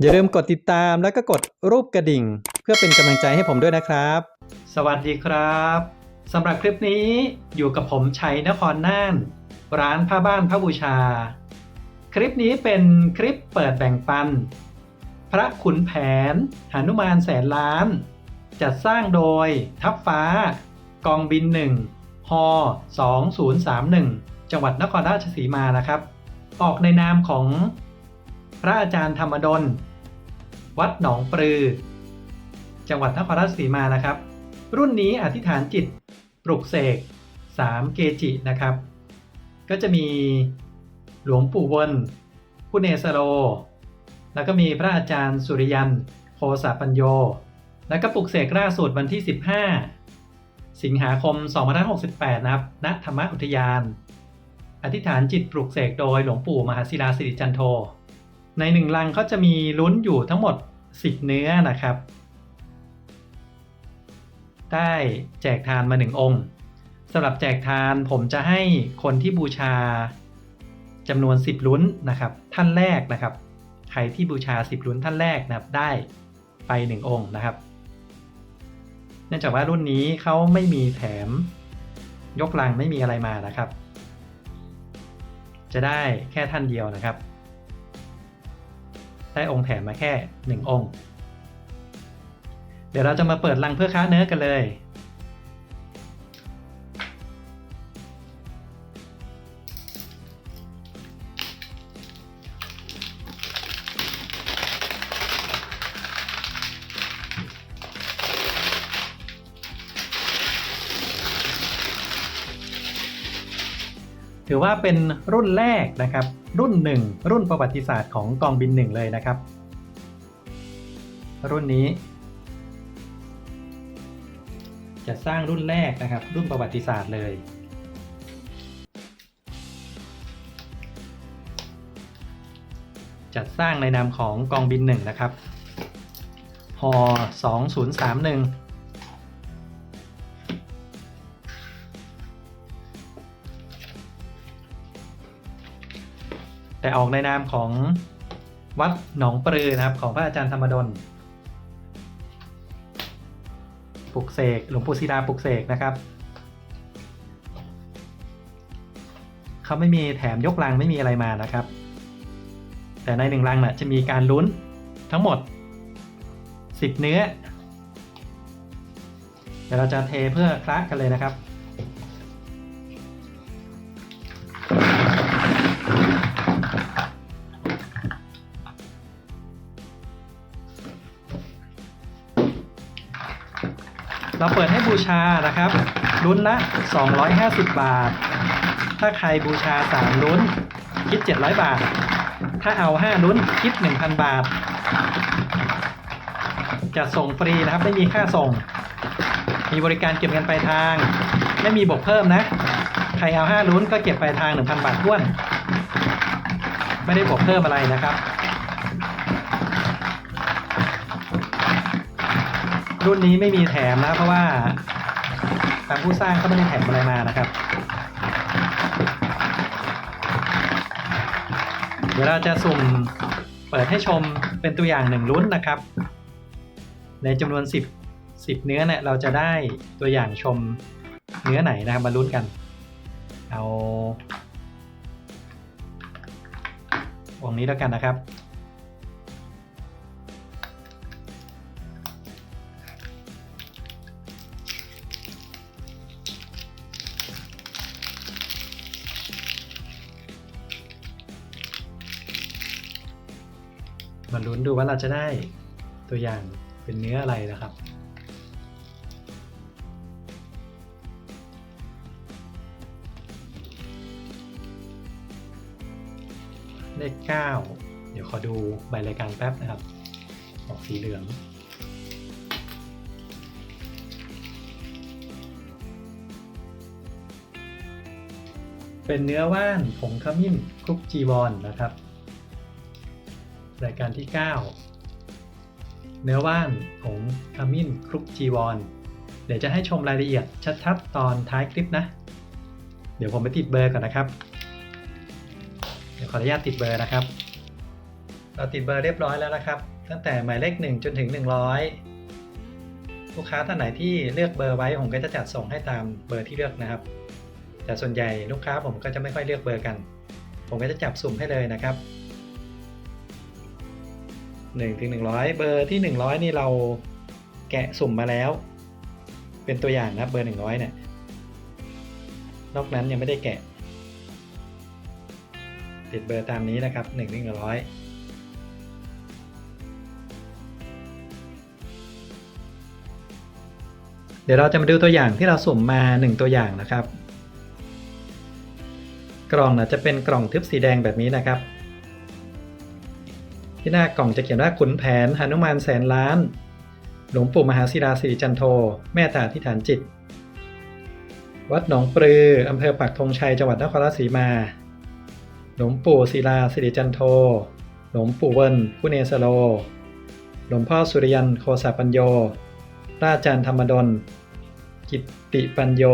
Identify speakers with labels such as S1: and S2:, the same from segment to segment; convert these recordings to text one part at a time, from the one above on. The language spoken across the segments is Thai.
S1: อย่าลืมกดติดตามแล้วก็กดรูปกระดิ่ง เพื่อเป็นกำลังใจให้ผมด้วยนะครับ สวัสดีครับสำหรับคลิปนี้อยู่กับผมชัยนครน่าน ร้านผ้าบ้านพระบูชา คลิปนี้เป็นคลิปเปิดแบ่งปัน พระขุนแผนหนุมานแสนล้าน จัดสร้างโดยทัพฟ้า กองบิน1ฮ2031 จังหวัดนครราชสีมานะครับ ออกในนามของ พระอาจารย์ธรรมดล วัดหนองปลือ จังหวัดนครราชสีมานะครับ รุ่นนี้อธิษฐานจิตปลุกเสก3เกจินะครับ ก็จะมีหลวงปู่วนผู้เนสโร แล้วก็มีพระอาจารย์สุริยันโคสาปัญโย แล้วก็ปลุกเสกล่าสุดวันที่ 15 สิงหาคม 2568 นะครับ ณ ธรรมอุทยาน อธิษฐานจิตปลุกเสกโดยหลวงปู่มหาศิลาสิริจันโท ในหนึ่งลังเขาจะมีลุ้นอยู่ทั้งหมด 10 เนื้อนะครับ ได้แจกทานมา 1 องค์สำหรับแจกทานผมจะให้คนที่บูชาจำนวน 10 ลุ้นนะครับ ท่านแรกนะครับ ใครที่บูชา 10 ลุ้นท่านแรกนะครับได้ไป 1 องค์นะครับ เนื่องจากว่ารุ่นนี้เขาไม่มีแถมยกลังไม่มีอะไรมานะครับ จะได้แค่ท่านเดียวนะครับ ได้องค์แถมมาแค่หนึ่งองค์ เดี๋ยวเราจะมาเปิดลังเพื่อค้าเนื้อกันเลย ถือว่าเป็นรุ่นแรกนะครับรุ่นหนึ่งรุ่นประวัติศาสตร์ของกองบินหนึ่งเลยนะครับ รุ่นนี้ จะสร้างรุ่นแรกนะครับ รุ่นประวัติศาสตร์เลยจัดสร้างในนามของกองบินหนึ่งนะครับฮ2031 แต่ออกในนามของวัดหนองปลือนะครับ ของพระอาจารย์ธรรมดลปลุกเสกหลวงปู่ศิลาปลุกเสกนะครับเขาไม่มีแถมยกลังไม่มีอะไรมานะครับ แต่ในหนึ่งลังน่ะจะมีการลุ้นทั้งหมด 10 เนื้อเดี๋ยวเราจะเทเพื่อคละกันเลยนะครับ เราเปิดให้บูชานะครับลุ้นละ 250 บาท ถ้าใครบูชา 3 ลุ้น คิด 700 บาท ถ้าเอา 5 ลุ้น คิด 1,000 บาท จะส่งฟรีนะครับ ไม่มีค่าส่ง มีบริการเก็บเงินปลายทาง ไม่มีบวกเพิ่มนะ ใครเอา 5 ลุ้นก็เก็บปลายทาง 1,000 บาทท้วน ไม่ได้บวกเพิ่มอะไรนะครับ รุ่นนี้ไม่มีแถมนะเพราะว่าทางผู้สร้างเขาไม่ได้แถมอะไรมานะครับ เดี๋ยวเราจะสุ่มเปิดให้ชมเป็นตัวอย่างหนึ่งลุ้นนะครับ ในจำนวน 10 10 เนื้อเนี่ยเราจะได้ตัวอย่างชมเนื้อไหนนะครับมาลุ้นกัน เอาวงนี้แล้วกันนะครับ มาลุ้นดูว่าเราจะได้ตัวอย่างเป็นเนื้ออะไรนะครับ เลข 9 เดี๋ยวขอดูใบรายการแป๊บนะครับ ออกสีเหลือง เป็นเนื้อว่านผงขมิ้นคลุกจีวรนนะครับ รายการที่ 9 เนื้อว่านผงขมิ้นคลุกจีวร เดี๋ยวจะให้ชมรายละเอียดชัดๆตอนท้ายคลิปนะ เดี๋ยวผมไปติดเบอร์ก่อนนะครับ เดี๋ยวขออนุญาตติดเบอร์นะครับ เราติดเบอร์เรียบร้อยแล้วนะครับ ตั้งแต่หมายเลข 1 จนถึง 100 ลูกค้าท่านไหนที่เลือกเบอร์ไว้ผมก็จะจัดส่งให้ตามเบอร์ที่เลือกนะครับ แต่ส่วนใหญ่ลูกค้าผมก็จะไม่ค่อยเลือกเบอร์กัน ผมก็จะจับสุ่มให้เลยนะครับ 1ถึง100 เบอร์ที่ 100 นี่เราแกะสุ่มมาแล้ว เป็นตัวอย่างนะครับเบอร์ 100 เนี่ย นอกนั้นยังไม่ได้แกะ ติดเบอร์ตามนี้นะครับ1ถึง100เดี๋ยวเราจะมาดูตัวอย่างที่เราสุ่มมา 1 ตัวอย่างนะครับ กล่องนะจะเป็นกล่องทึบสีแดงแบบนี้นะครับ ที่หน้ากล่องจะเขียนว่าขุนแผนหนุมานแสนล้าน หลวงปู่มหาศิลาสิริจันโท แม่ตาที่ฐานจิต วัดหนองปลืออำเภอปักธงชัยจังหวัดนครราชสีมา หลวงปู่ศิลาสิริจันโท หลวงปู่เวินผู้เนสโล หลวงพ่อสุริยันโคสาปัญโยพระอาจารย์ธรรมดล กิตติปัญโย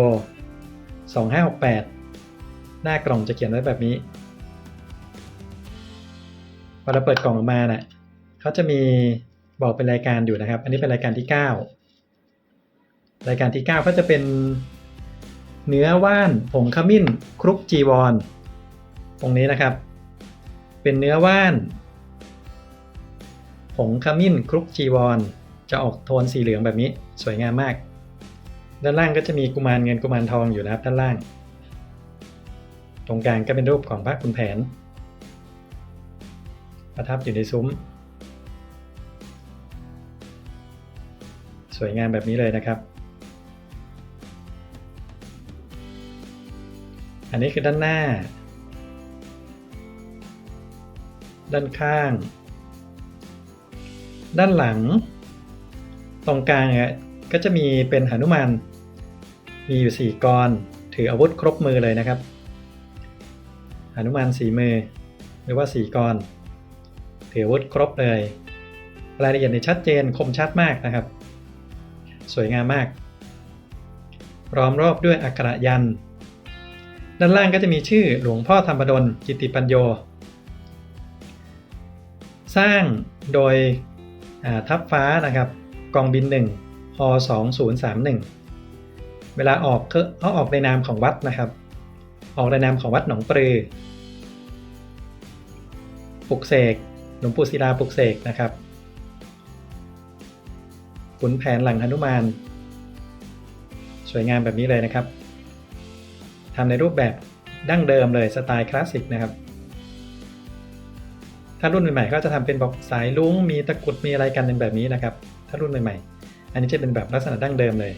S1: 2568 หน้ากล่องจะเขียนไว้แบบนี้ พอเราเปิดกล่องออกมาเนะ่ะเขาจะมีบอกเป็นรายการอยู่นะครับ อันนี้เป็นรายการที่ 9 รายการที่ 9 ก็จะเป็นเนื้อว่านผงขมิ้นครุกจีวร ตรงนี้นะครับ เป็นเนื้อว่านผงขมิ้นครุกจีวร จะออกโทนสีเหลืองแบบนี้สวยงามมาก ด้านล่างก็จะมีกุมารเงินกุมารทองอยู่นะครับด้านล่าง ตรงกลางก็เป็นรูปของพระคุณแผน ประทับอยู่ในซุ้ม สวยงามแบบนี้เลยนะครับ อันนี้คือด้านหน้า ด้านข้าง ด้านหลัง ตรงกลางอะก็จะมีเป็นหนุมานมีอยู่ 4กรถืออาวุธครบมือเลยนะครับหนุมานสีมือหรือว่าสีกร ถือวุธครบเลย รายละเอียดในชัดเจนคมชัดมากนะครับ สวยงามมากล้อมรอบด้วยอักขระยัน ด้านล่างก็จะมีชื่อหลวงพ่อธรรมดลกิติปัญโย สร้างโดยทัพฟ้านะครับ กองบิน1ฮ2031 เวลาออกเขาออกในนามของวัดนะครับ ออกในนามของวัดหนองปลือปลุกเสก หลวงปู่ศิลาปลุกเสกนะครับขุนแผนหลังหนุมาน สวยงามแบบนี้เลยนะครับทำในรูปแบบดั้งเดิมเลยสไตล์คลาสสิกนะครับ ถ้ารุ่นใหม่ๆก็จะทำเป็นบอกสายลุงมีตะกุดมีอะไรกันเป็นแบบนี้นะครับ ถ้ารุ่นใหม่ๆ อันนี้จะเป็นแบบลักษณะดั้งเดิมเลย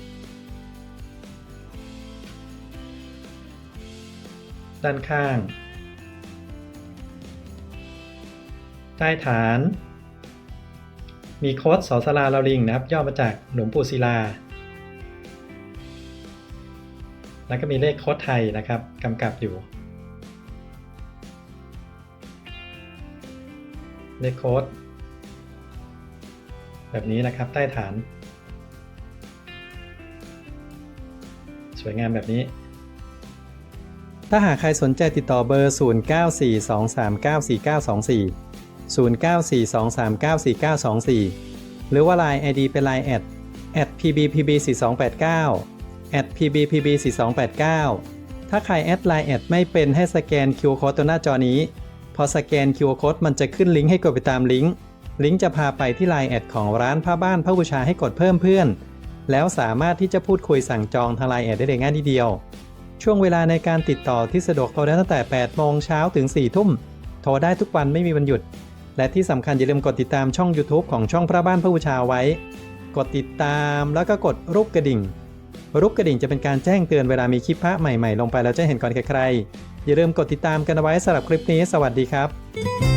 S1: ด้านข้าง ใต้ฐาน มีโค้ดสอสลาลาลิงนะครับ ย่อมาจากหลวงปู่ศิลา แล้วก็มีเลขโค้ดไทยนะครับกำกับอยู่ เลขโค้ดแบบนี้นะครับใต้ฐาน สวยงามแบบนี้ ถ้าหากใครสนใจติดต่อเบอร์ 0942394924 0942394924 หรือว่า Line ID เป็น Line แอด @pbpb4289 @pbpb4289 ถ้าใครแอดไลน์แอดไม่เป็นให้สแกน QR Code ตัวหน้าจอนี้ พอสแกน QR Code มันจะขึ้นลิงก์ให้กดไปตามลิงก์ ลิงก์จะพาไปที่ Line แอดของร้านผ้าบ้านผ้าบูชาให้กดเพิ่มเพื่อน แล้วสามารถที่จะพูดคุยสั่งจองทาง Line แอดได้เลยง่ายทีเดียว ช่วงเวลาในการติดต่อที่สะดวกโทรได้ตั้งแต่ 8 โมงเช้าถึง 4 ทุ่ม โทรได้ทุกวันไม่มีวันหยุด และที่สำคัญอย่าลืมกดติดตามช่อง YouTube ของช่องพระบ้านพระบูชาไว้ กดติดตามแล้วก็กดรูปกระดิ่ง รูปกระดิ่งจะเป็นการแจ้งเตือนเวลามีคลิปพระใหม่ๆ ลงไปแล้วจะเห็นก่อนใครๆอย่าลืมกดติดตามกันไว้สำหรับคลิปนี้ สวัสดีครับ